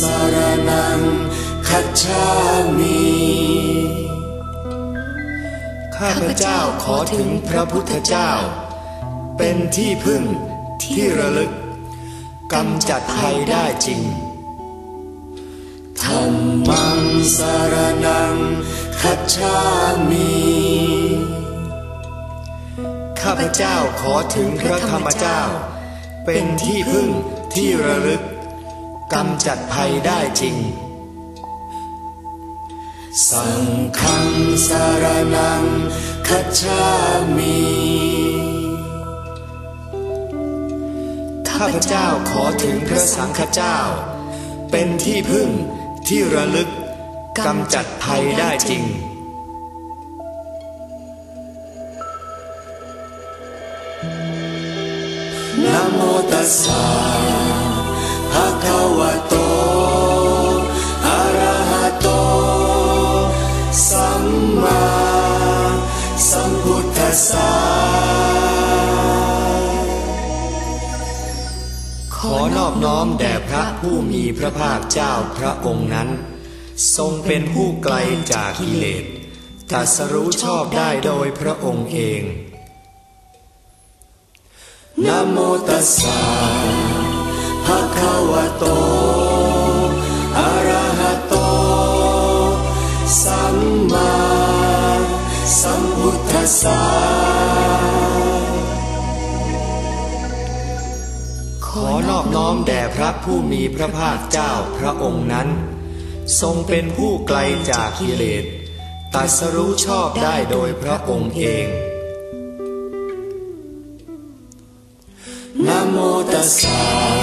สารนังคัจฉามิข้าพเจ้าขอถึงพระพุทธเจ้า เป็นที่พึ่งที่ระลึกกำจัดภัยได้จริงธรรมังสารนังคัจฉามิข้าพเจ้าขอถึงพระธรรมเจ้า เป็นที่พึ่งที่ระลึก กำจัดภัยได้จริง สังฆังสารนังคัจฉามิข้าพเจ้าขอถึงพระสังฆเจ้า เป็นที่พึ่งที่ระลึกกำจัดภัยได้จริงนะโมตัสสะ สขอนอบน้อมแด่พระผู้มีพระภาคเจ้าพระองค์นั้น ทรงเป็นผู้ไกลจากกิเลสตรัสรู้ชอบได้โดยพระองค์เองนะโมตัสสะภะคะวะโตอะระหะโต สัมมา สัมพุทธัสสะขอนอบน้อมแด่พระผู้มีพระภาคเจ้าพระองค์นั้น ทรงเป็นผู้ไกลจากกิเลสตัสรู้ชอบได้โดยพระองค์เองนะโมตัสสะ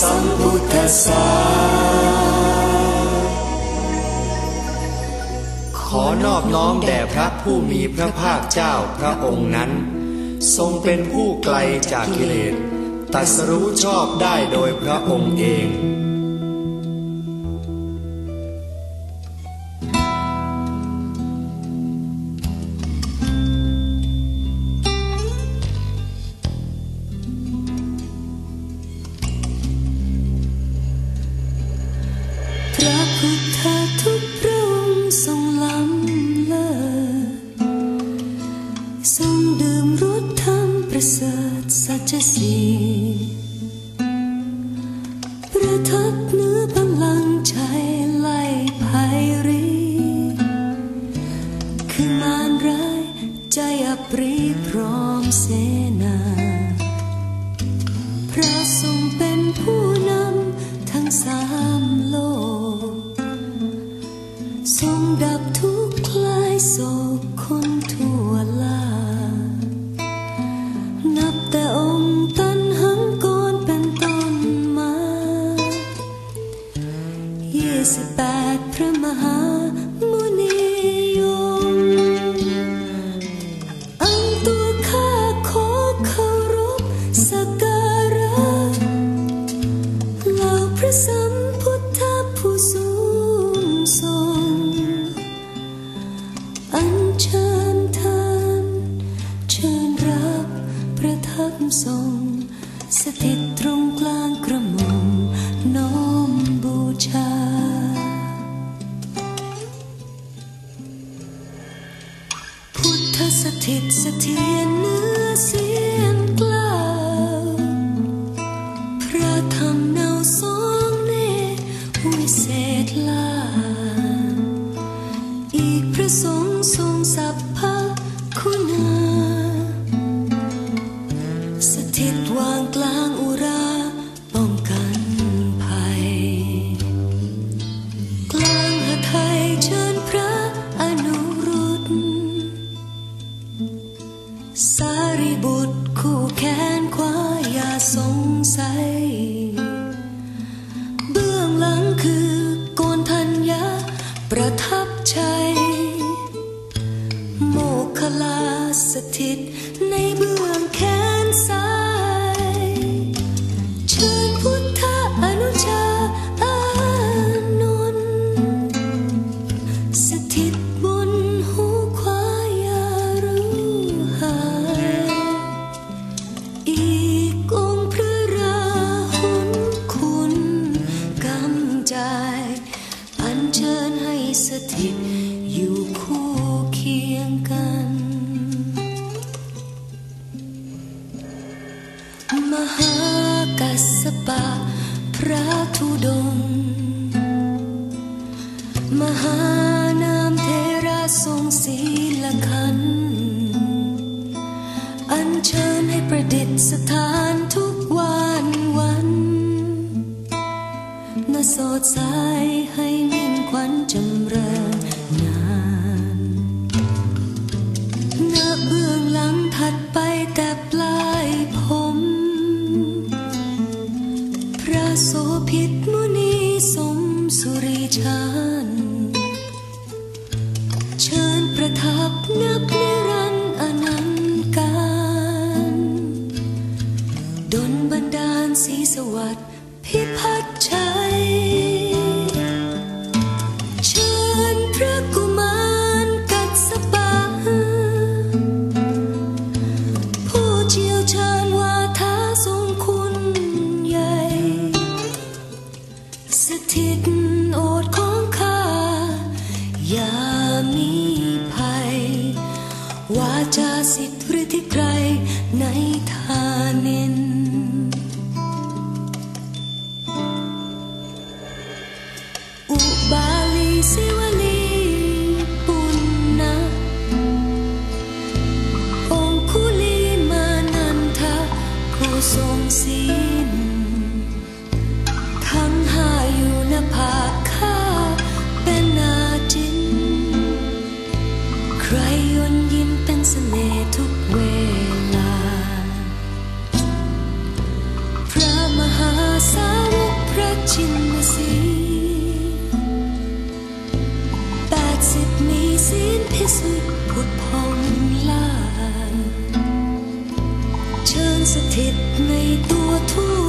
สัมพุทธสขอนอบน้อมแด่พระผู้มีพระภาคเจ้าพระองค์นั้น ทรงเป็นผู้ไกลจากกิเลสตรัสรู้ชอบได้โดยพระองค์เอง กิจมนีสมสุริชานเชิญประทับนับนิรันอนันต์การดลบันดาลสีสวัสดิ์พิพัฒ ที่สุดผุดพองลานเชิญสถิตในตัวทู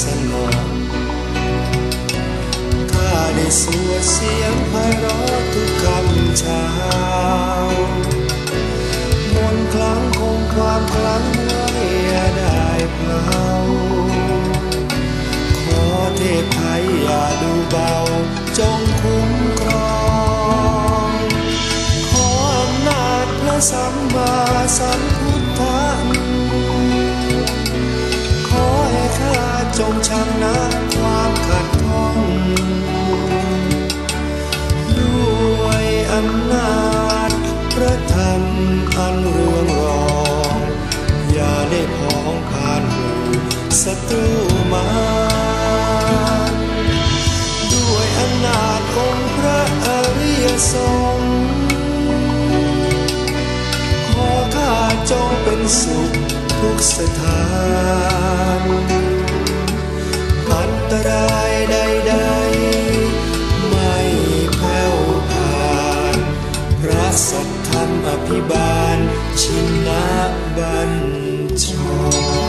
สนอข้าได้สวดเสียงไพเราะทุกคำเช้ามนต์คลังคงความคลังไว้ได้เปล่าขอเทพไทยอย่าดูเบา จงคุ้มครองขออำนาจพระสัมมาสัมพุทธะ จงชนะความขัดข้องด้วยอำนาจพระธรรมอันเรืองรองอย่าได้พ้องผ่านหมู่ศัตรูมาด้วยอำนาจองค์พระอริยสงฆ์ขอข้าจงเป็นสุขทุกสถาน รายใดๆ ไม่แผ่วผ่านพระสัทธรรมอภิบาลชินบัญชร